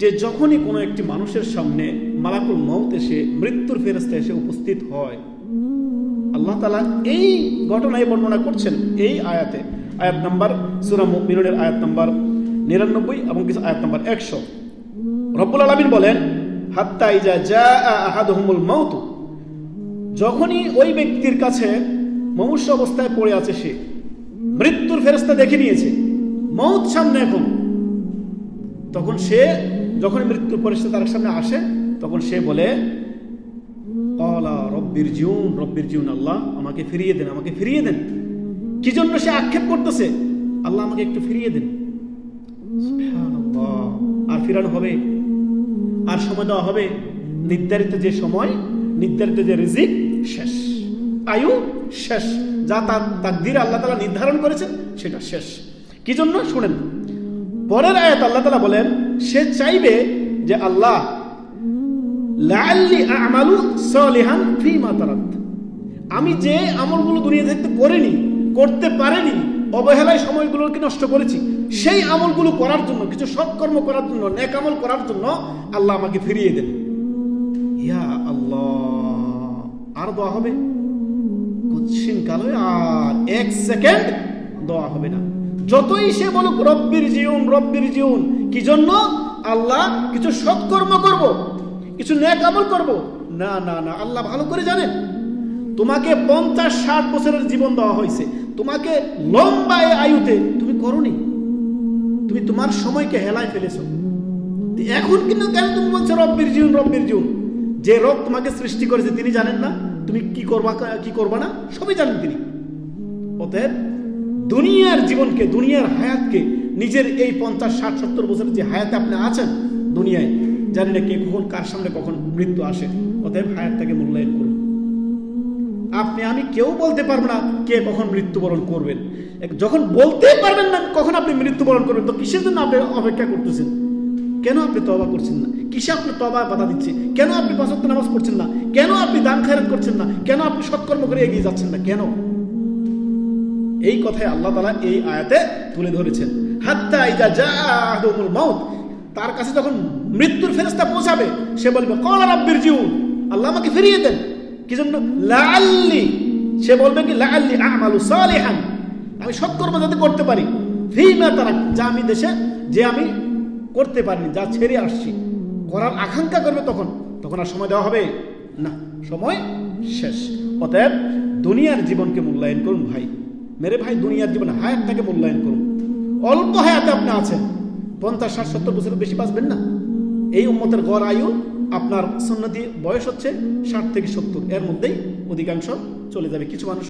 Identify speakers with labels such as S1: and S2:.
S1: যে যখনই কোনো একটি মানুষের সামনে মালাকুল মৌত এসে মৃত্যুর ফেরস্তা এসে উপস্থিত হয়, আল্লাহ তালা এই ঘটনায় বর্ণনা করছেন এই আয়াতে। আয়াত নাম্বার, সুরা মিনুনের আয়াত নাম্বার নিরানব্বই এবং কিছু আয়াত নাম্বার একশো। রব্বুল আলমিন বলেন, হাত্তা ইজা যা আহাদহুমুল মাউত যখনই ওই ব্যক্তির কাছে মনুষ্য অবস্থায় পড়ে আছে সে, মৃত্যুর ফেরস্তা দেখে নিয়েছে মৌত সামনে এখন। তখন সে যখন মৃত্যুর পরিস্থিতি তার সামনে আসে, তখন সে বলে অলা রব্বির জিউন রব্বির জিউন আল্লাহ, আমাকে ফিরিয়ে দেন, আমাকে ফিরিয়ে দেন। কি জন্য সে আক্ষেপ করতেছে? আল্লাহ আমাকে একটু ফিরিয়ে দেন। আর ফিরানো হবে? আর সময় দেওয়া হবে? নির্ধারিত যে সময়, নির্ধারিত যে রিজিক, শেষ। আয়ু, শেষ। যা তার তাকদির আল্লাহ তালা নির্ধারণ করেছেন, সেটা শেষ। কি জন্য? শুনেন। পরের আয়াত আল্লাহ তালা বলেন, সে চাইবে যে আল্লাহ, লাআল্লি আমালু সলিহান ফিমা তারাত আমি যে আমলগুলো দুনিয়া থাকতে করিনি, করতে পারেনি, অবহেলায় সময়গুলোকে নষ্ট করেছি, সেই আমলগুলো করার জন্য, কিছু সৎকর্ম করার জন্য, নেক আমল করার জন্য আল্লাহ আমাকে ফিরিয়ে দেন। ইয়া আল্লাহ, আর দোয়া হবে? কুচ্ছিন কাল আর এক সেকেন্ড দোয়া হবে না। যতই সে বলুক, রব্বির জীবন রব্বির জীবন কি জন্য? আল্লাহ কিছু সৎকর্ম করব, কিছু নেক আমল করব। না না না, আল্লাহ ভালো করে জানেন। তোমাকে পঞ্চাশ, ষাট বছরের জীবন দেওয়া হয়েছে। তোমাকে লম্বা আয়ুতে তুমি করনি। তুমি তোমার সময়কে হেলায় ফেলেছ। এখন কিন্তু কেন তুমি বলছো, রব্বির জীবন রব্বির জীবন যে রব তোমাকে সৃষ্টি করেছে, তিনি জানেন না। তুমি কি করবা কি করবা না? সবই জানেন তিনি। অতএব দুনিয়ার জীবনকে, দুনিয়ার হায়াতকে, নিজের এই পঞ্চাশ, ষাট, সত্তর বছরের যে হায়াতে আপনি আছেন দুনিয়ায়, জানি না কে কখন কার সামনে কখন মৃত্যু আসে, অতএব হায়াতটাকে মূল্যায়ন করুন। আপনি, আমি কেউ বলতে পারব না কে কখন মৃত্যুবরণ করবেন। যখন বলতে পারবেন না কখন আপনি মৃত্যুবরণ করবেন, তো কিসের জন্য আপনি অপেক্ষা করতেছেন? কেন আপনি তবা করছেন না? কিসে আপনি তবা বাধা দিচ্ছে? কেন আপনি পাঁচক্ত নামাজ পড়ছেন না? কেন আপনি দান খায়রাত করছেন না? কেন আপনি সৎকর্ম করে এগিয়ে যাচ্ছেন না? কেন? এই কথাই আল্লাহ তালা এই আয়াতে তুলে ধরেছেন। মাউত। তার কাছে যখন মৃত্যুর ফেরেস্তা পৌঁছাবে, সে বলবে, কলা রাব্বির জিউন। আল্লাহ আমাকে ফিরিয়ে দেন। কি জন্য লাআল্লি। সে বলবে কি, লাআল্লি আমালু সালিহান। আমি সৎকর্ম যাতে করতে পারি। ফিমা তারা যা আমি দেশে, যে আমি করতে পারিনি, যা ছেড়ে আসছি। করার আকাঙ্ক্ষা করবে তখন। তখন আর সময় দেওয়া হবে? না, সময় শেষ। অতএব দুনিয়ার জীবনকে মূল্যায়ন করুন ভাই। মেরে ভাই দুনিয়ার জীবন হায়াতটাকে মূল্যায়ন করুন। অল্প হায়াতে আপনি আছেন। পঞ্চাশ, ষাট, সত্তর বছর বেশি বাঁচবেন না। এই উম্মতের গড় আয়ু আপনার সন্ন্যতি বয়স হচ্ছে ষাট থেকে সত্তর। এর মধ্যেই অধিকাংশ চলে যাবে। কিছু মানুষ